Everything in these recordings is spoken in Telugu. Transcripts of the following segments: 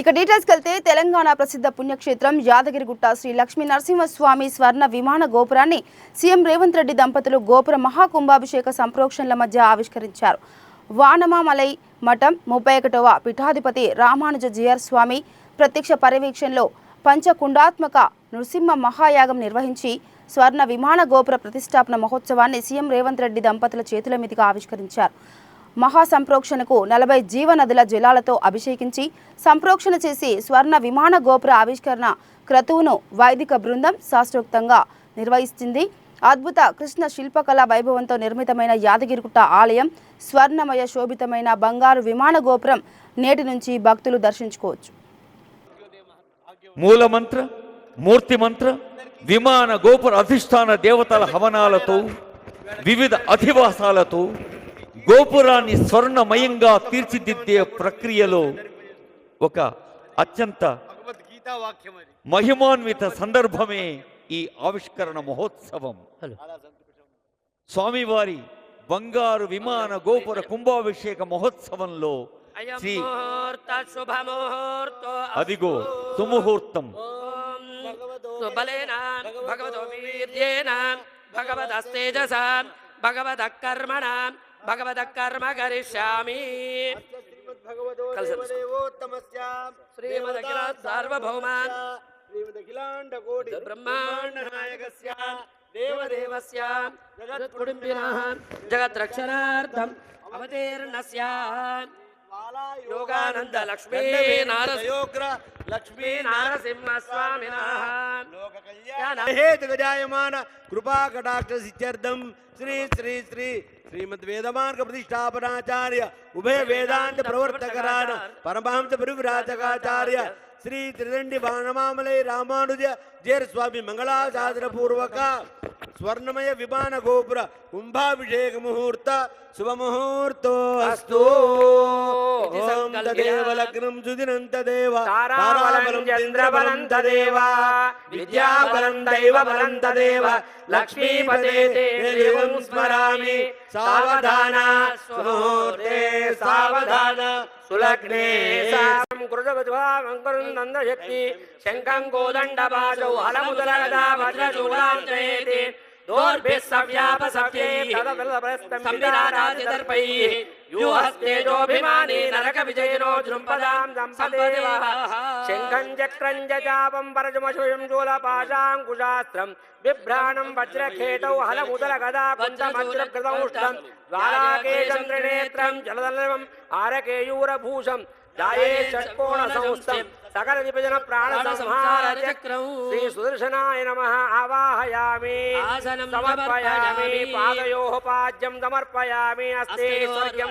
ఇక డీటెయిల్స్కి వెళ్తే తెలంగాణ ప్రసిద్ధ పుణ్యక్షేత్రం యాదగిరిగుట్ట శ్రీ లక్ష్మీ నరసింహస్వామి స్వర్ణ విమాన గోపురాన్ని సీఎం రేవంత్ రెడ్డి దంపతులు గోపుర మహాకుంభాభిషేక సంప్రోక్షణల మధ్య ఆవిష్కరించారు. వానమామలై మఠం ముప్పై ఒకటవ పీఠాధిపతి రామానుజ జియర్ స్వామి ప్రత్యక్ష పర్యవేక్షణలో పంచకుండాత్మక నృసింహ మహాయాగం నిర్వహించి స్వర్ణ విమాన గోపుర ప్రతిష్టాపన మహోత్సవాన్ని సీఎం రేవంత్ రెడ్డి దంపతుల చేతుల మీదుగా ఆవిష్కరించారు. మహాసంప్రోక్షణకు నలభై జీవనదుల జలాలతో అభిషేకించి సంప్రోక్షణ చేసి స్వర్ణ విమాన గోపుర ఆవిష్కరణ క్రతువును వైదిక బృందం శాస్త్రోక్తంగా నిర్వహిస్తుంది. అద్భుత కృష్ణ శిల్పకళ వైభవంతో నిర్మితమైన యాదగిరిగుట్ట ఆలయం స్వర్ణమయ శోభితమైన బంగారు విమాన గోపురం నేటి నుంచి భక్తులు దర్శించుకోవచ్చు. మూల మంత్ర మూర్తి మంత్ర విమాన గోపుర అధిష్టాన దేవతల హవనాలతో వివిధ అధివాసాలతో గోపురాన్ని స్వర్ణమయంగా తీర్చిదిద్దే ప్రక్రియలో ఒక అత్యంత మహిమాన్విత సందర్భమే ఈ ఆవిష్కరణ మహోత్సవం. స్వామివారి బంగారు విమాన గోపుర కుంభాభిషేక మహోత్సవంలో శ్రీ అదిగో సుముహూర్తం. వీర్యేన భగవదస్తేజస భగవద కర్మణ भगवत कर्म करिष्यामि श्रीमदखिलात् सार्वभौमान्। श्रीमदखिलाण्डकोटि ब्रह्माण्डनायकस्य देवदेवस्य। जगत्कुटुम्बिनः। योगानंद लक्ष्मी नारयोग्र लक्ष्मी नारसिंह स्वामी हे कृपा कटाक्ष श्री श्री श्री श्रीमद वेदमार्ग प्रतिष्ठापनाचार्य उभय वेदांत प्रवर्तक परमहंस परिव्राजकाचार्य శ్రీ త్రిదండి బాణమామలై రామానుజ జేర్ స్వామి మంగళాశాసన పూర్వక స్వర్ణమయ విమాన గోపుర కుంభాభిషేక ముహూర్త శుభముహూర్తో అస్తు ఇది ఓం సంకల్ప్య. తదేవ లగ్నం సుదినం తదేవ తారాబలం చంద్రబలం తదేవ విద్యాబలం దైవబలం తదేవ శంఖం కోదండపాశౌ హలముదలగదా వజ్రచూడాం జయేతి వ్యూహస్తేజోభిమానీ నరక విజయనో జృంపదాం సంపదేవः శంఖం చక్రం జాపం పరజమశుయం శూలపాశాంకుశాస్త్రం బిభ్రాణం వజ్రఖేటౌ హలముదల గదా కుండమజ్రకృతముష్టం ద్వారాకేశం త్రినేత్రం జలదలవం ఆరకేయూరభూషం జాయే షట్కోణ సంస్థం సకల విభజన ప్రాణ సంహార చక్రం శ్రీ సుదర్శనాయ నమ ఆవాహయామి సమర్పయామి పాదయోః పాద్యం సమర్పయామి హస్తే స్వర్గ్యం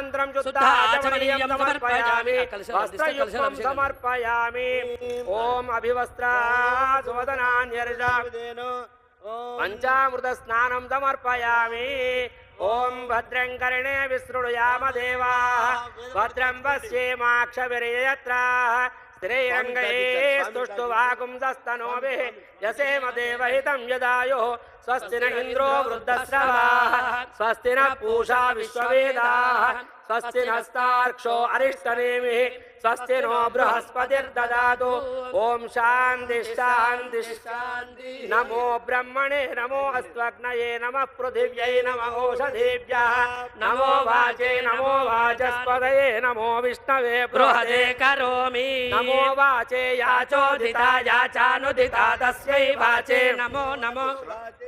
స్నానానంతరం శుద్ధాచమనీయం సమర్పయామి. వస్త్రయుక్తం సమర్పయామి. ఓం అభివస్త్రా సువదనాన్యర్జా పంచామృత స్నానం సమర్పయామి. ఓం భద్రం కర్ణే విసృణుయామ దేవా. భద్రం పశ్యేమాక్షవిరయత్ర శ్రీరంగై స్తుష్టువాగుంసస్తనోభిः యసేమ దేవహితం యదాయుः. న ఇంద్రో వృద్ధశ్రవాः స్వస్తి న పూషా విశ్వవేదాः స్వస్తి నస్తార్క్షో అరిష్టనేమిः స్వస్తి నో బృహస్పతిర్దదాతు ఓం శాంతి శాంతి శాంతి నమో బ్రహ్మణే నమో అస్త్వగ్నయే నమ పృథివ్యై నమ ఓషధేభ్యः నమో వాచే నమో వాచస్పదయే నమో విష్ణవే బృహదే బృహదే కరోమి నమో వాచే యాచోదిత యాచానుదిత తస్యై వాచే నమో నమో